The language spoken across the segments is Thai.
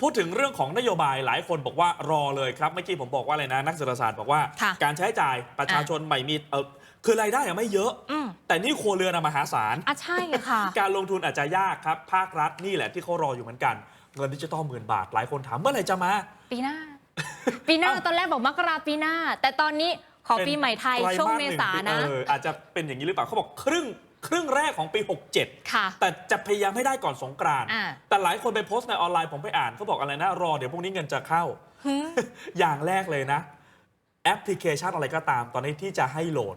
พูดถึงเรื่องของนโยบายหลายคนบอกว่ารอเลยครับเมื่อกี้ผมบอกว่าอะไรนะ นักเศรษฐศาสตร์บอกว่า ค่ะการใช้จ่ายประชาชนไม่มีเออคือรายได้อะไม่เยอะ อืม แต่นี่ครัวเรือนอะมหาศาล อะใช่ค่ะ การลงทุนอาจจะยากครับ ภาครัฐนี่แหละที่เขารออยู่เหมือนกัน เงินดิจิตอลหมื่นบาท หลายคนถามเมื่อไหร่จะมา ปีหน้า ปีหน้าเอ้าตอนแรกบอกมกราปีหน้า แต่ตอนนี้ขอปีใหม่ไทยป็นช่วงไตรเมหษาหงนะเอออาจจะเป็นอย่างนี้หรือเปล่าเขาบอกครึ่ง ครึ่งแรกของปี 67 ค่ะ แต่จะพยายามให้ได้ก่อนสงกรานต์อ่า แต่หลายคนไปโพสต์ในออนไลน์ผมไปอ่านเขาบอกอะไรนะรอเดี๋ยวพรุ่งนี้เงินจะเข้าหืมอย่างแรกเลยนะ แอปพลิเคชันอะไรก็ตาม ตอนนี้ที่จะให้โหลด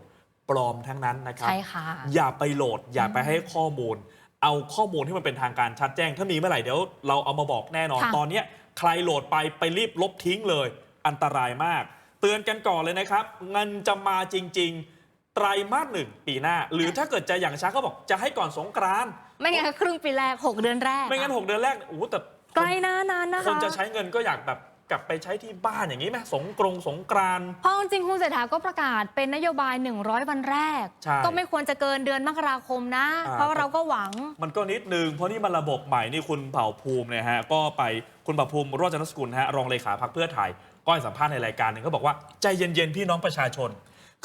ปลอมทั้งนั้นนะครับ ใช่ค่ะ อย่าไปโหลด อย่าไปให้ข้อมูล เอาข้อมูลที่มันเป็นทางการชัดแจ้ง ถ้ามีเมื่อไหร่เดี๋ยวเราเอามาบอกแน่นอน ค่ะ ตอนเนี้ยใครโหลดไปไปรีบลบทิ้งเลย อันตรายมาก เตือนกันก่อนเลยนะครับ เงินจะมาจริง ๆ ไตรมาสหนึ่งปีหน้า หรือถ้าเกิดจะอย่างช้าเขาบอกจะให้ก่อนสงกรานต์ไม่งั้นก็ครึ่งปีแรก 6 เดือนแรก ไม่งั้นอะ6เดือนแรกโอ้โหแต่ไกลนานานนะคะ คนจะใช้เงินก็อยากแบบกลับไปใช้ที่บ้านอย่างนี้ไหมสงกรงสงกรานต์เพราะจริงๆคุณเศรษฐาก็ประกาศเป็นนโยบาย 100 วันแรกใช่ก็ไม่ควรจะเกินเดือนมกราคมนะอ่าเพราะเราก็หวัง มันก็นิดนึง เพราะนี่มันระบบใหม่นี่คุณเผ่าภูมิเนี่ยฮะก็ไปคุณเผ่าภูมิโรจนสกุลฮะรองเลขาพักเพื่อไทยก็ให้สัมภาษณ์ในรายการหนึ่งเขาบอกว่าใจเย็นๆพี่น้องประชาชน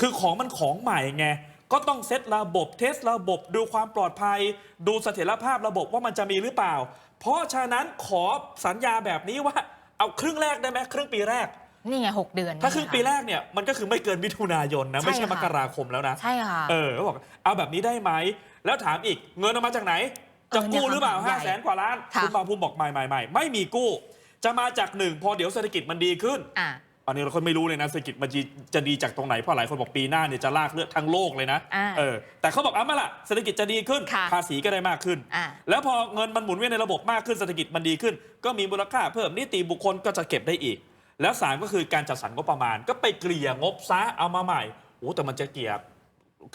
คือของมันของใหม่ไง ก็ต้องเซตระบบเทสระบบดูความปลอดภัย ดูเสถียรภาพระบบว่ามันจะมีหรือเปล่า เพราะฉะนั้นขอสัญญาแบบนี้ว่าเอาครึ่งแรกได้ไหมครึ่งปีแรกนี่ไง6เดือน ถ้าครึ่งปีนี่แรกเนี่ยมันก็คือไม่เกินมิถุนายนนะ ไม่ใช่ใช่มค่ะกราคมแล้วนะ ใช่ค่ะเออเขาบอกเอาแบบนี้ได้ไหม แล้วถามอีกเงินเอามาจากไหน จะเออเนี่ยกู้หรือเปล่าคำถามห้าใหแสญ่นกว่าล้านค่ะคุณปาภูมิบอกไม่ไม่ไม่ไม่มีกู้ จะมาจากหนึ่งพอเดี๋ยวเศรษฐกิจมันดีขึ้น อะอันนี้เราก็ไม่รู้เลยนะเศรษฐกิจมันจะจะดีจากตรงไหนเพราะหลายคนบอกปีหน้าเนี่ยจะลากเลือดทั้งโลกเลยนะอ่าเออแต่เขาบอกเอามาละเศรษฐกิจจะดีขึ้น ค่ะภาษีก็ได้มากขึ้น อะแล้วพอเงินมันหมุนเวียนในระบบมากขึ้นเศรษฐกิจมันดีขึ้น ก็มีมูลค่าเพิ่มนิติบุคคลก็จะเก็บได้อีก แล้วสามก็คือการจัดสรรงบประมาณก็ไปเกลี่ยงบซะเอามาใหม่โอ้แต่มันจะเกลี่ย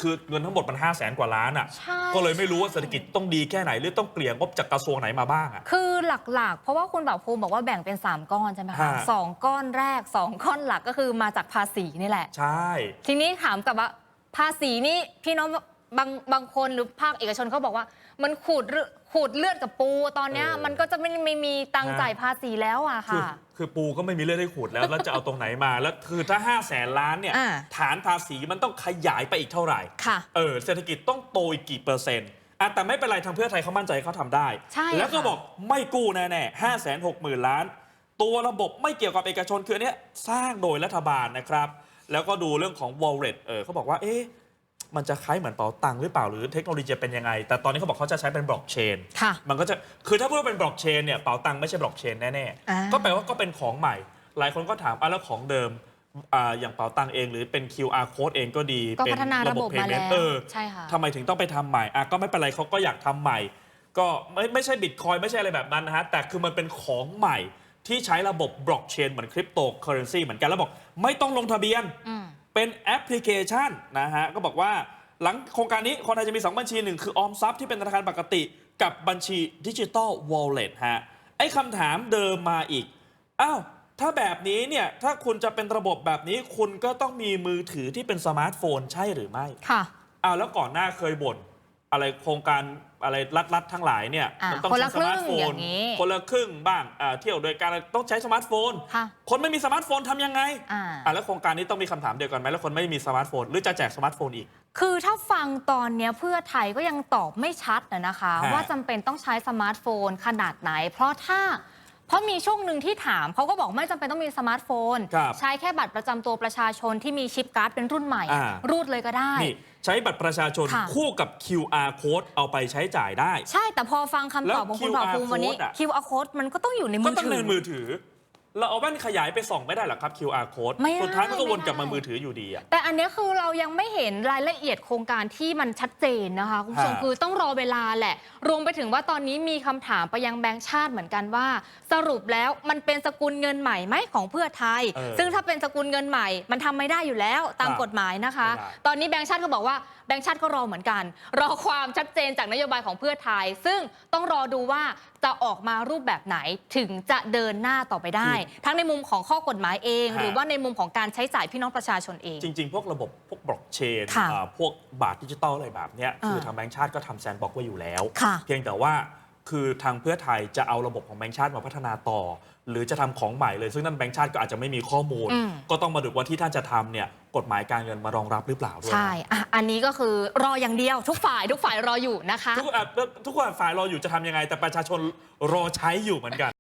คือเงินทั้งหมดมัน5 0 0แสนกว่าล้านอะ ใช่ ก็เลยไม่รู้ว่าเศรษฐกิจต้องดีแค่ไหน หรือต้องเกลี่ยงบจากกระทรวงไหนมาบ้างอะ คือหลักๆ เพราะว่าคุณแบบภูมิบอกว่าแบ่งเป็น 3 ก้อนใช่ไหมคะฮะ สองก้อนแรก 2 ก้อนหลักก็คือมาจากภาษีนี่แหละ ใช่ ทีนี้ถามกลับว่าภาษีนี่พี่น้องบางบางคนหรือภาคเอกชนเขาบอกว่า มันขูดเลือด ขูดเลือดกับปูตอนเนี้ยมันก็จะไม่ไม่มีตังค์จ่ายภาษีแล้วอะคือค่ะ คือปูก็ไม่มีเลือดให้ขูดแล้ว แล้วจะเอาตรงไหนมา แล้วคือถ้า5 0 0แสนล้านเนี่ย อ่า ฐานภาษีมันต้องขยายไปอีกเท่าไหร่ ค่ะ เออเศรษฐกิจต้องโตอีกกี่เปอร์เซ็นต์อะแต่ไม่เป็นไรทางเพื่อไทยเขามั่นใจเขาทำได้ ใช่แล้วก็ค่ะบอกไม่กู้แน่ๆห้าแสนหกหมื่นล้าน ตัวระบบไม่เกี่ยวกับเอกชนคืออนเนี้ยสร้างโดยรัฐบาลนะครับ แล้วก็ดูเรื่องของ wallet เออเขาบอกว่าเอ๊ะ มันจะคล้ายเหมือนเป๋าตังค์หรือเปล่าหรือเทคโนโลยีจะเป็นยังไง แต่ตอนนี้เขาบอกเขาจะใช้เป็นบล็อกเชนค่ะ มันก็จะคือถ้าพูดว่าเป็นบล็อกเชนเนี่ยเป๋าตังค์ไม่ใช่บล็อกเชนแน่อ่า ๆก็แปลว่าก็เป็นของใหม่ หลายคนก็ถามอะแล้วของเดิมอ่าอย่างเป๋าตังค์เอง หรือเป็น QR code เองก็ดีก็เป็พัฒนาระบบมา payment แล้วเออ ใช่ค่ะ ทำไมถึงต้องไปทำใหม่อะก็ไม่เป็นไรเขาก็อยากทำใหม่ ก็ไม่ไม่ใช่บิตคอยไม่ใช่อะไรแบบนั้นนะฮะ แต่คือมันเป็นของใหม่ที่ใช้ระบบบล็อกเชนเหมือนคริปโตเคอเรนซีเหมือนกัน แล้วบอกไม่ต้องลงทะเบียน อืม เป็นแอปพลิเคชันนะฮะก็บอกว่าหลังโครงการนี้คนไทยจะมี 2 บัญชีหนึ่งคือออมทรัพย์ที่เป็นธนาคารปกติกับบัญชีดิจิ t a ลวอลเล็ตฮะไอ้คำถามเดิมมาอีกอ้าวถ้าแบบนี้เนี่ยถ้าคุณจะเป็นระบบแบบนี้คุณก็ต้องมีมือถือที่เป็นสมาร์ทโฟนใช่หรือไม่ค่ะอ้าวแล้วก่อนหน้าเคยบ่น อะไรโครงการอะไรรัดๆทั้งหลายเนี่ยอะมัต้องคนละใช้สมาร์ทโฟครึ่งอน ย่างนี้คนละครึ่งบ้างอ่าเที่ยวโดยการต้องใช้สมาร์ทโฟน ค่ะ คนไม่มีสมาร์ทโฟนทำยังไงอ่า อะแล้วโครงการนี้ต้องมีคำถามเดียวกันไหมแล้วคนไม่มีสมาร์ทโฟน หรือจะแจกสมาร์ทโฟนอีก คือถ้าฟังตอนเนี้ยเพื่อไทยก็ยังตอบไม่ชัดนะนะคะ ฮะว่าจำเป็นต้องใช้สมาร์ทโฟนขนาดไหน เพราะถ้า เพราะมีช่วงหนึ่งที่ถามเขาก็บอกไม่จำเป็นต้องมีสมาร์ทโฟน ครับใช้แค่บัตรประจำตัวประชาชนที่มีชิปการ์ดเป็นรุ่นใหม่ อ่า รูดเลยก็ได้ นี่ใช้บัตรประชาชนค่ะ คู่กับ QR code เอาไปใช้จ่ายได้ ใช่แต่พอฟังคำตอบของคุณแล้ว เผ่าภูมิวันนี้ QR code อะ QR code มันก็ต้องอยู่ในมืก็อต้องถืในอ มือถือ เราเอาแว่นขยายไปส่องไม่ได้หรอครับ QR code ไม่ได้สุดท้ายมันก็วนไม่ได้กลับมามือถืออยู่ดีอะ แต่อันเนี้ยคือเรายังไม่เห็นรายละเอียดโครงการที่มันชัดเจนนะคะคุณผู้ชมฮะ คือต้องรอเวลาแหละ รวมไปถึงว่าตอนนี้มีคำถามไปยังแบงค์ชาติเหมือนกันว่า สรุปแล้วมันเป็นสกุลเงินใหม่ไหมของเพื่อไทย เออซึ่งถ้าเป็นสกุลเงินใหม่ มันทำไม่ได้อยู่แล้วตามครับกฎหมายนะคะ ไม่ได้ ตอนนี้แบงค์ชาติก็บอกว่าแบงค์ชาติก็รอเหมือนกัน รอความชัดเจนจากนโยบายของเพื่อไทย ซึ่งต้องรอดูว่าจะออกมารูปแบบไหนถึงจะเดินหน้าต่อไปได้ทั้งในมุมของข้อกฎหมายเอง หรือว่าในมุมของการใช้จ่ายพี่น้องประชาชนเอง จริง ๆ พวกระบบพวกบล็อกเชนค่ะพวกบาทดิจิตอลอะไรแบบเนี้ยอ่าคือทางแบงก์ชาติก็ทำแซนด์บ็อกไว้อยู่แล้วค่ะเพียงแต่ว่าคือทางเพื่อไทยจะเอาระบบของแบงก์ชาติมาพัฒนาต่อ หรือจะทำของใหม่เลย ซึ่งนั่นแบงก์ชาติก็อาจจะไม่มีข้อมูลอืมก็ต้องมาดูว่าที่ท่านจะทำเนี่ยกฎหมายการเงินมารองรับหรือเปล่าด้วยนะใช่อะอันนี้ก็คือรออย่างเดียว ทุกฝ่ายทุกฝ่ายรออยู่นะคะ ทุกอะทุกคนฝ่ายรออยู่จะทำยังไง แต่ประชาชนรอใช้อยู่เหมือนกัน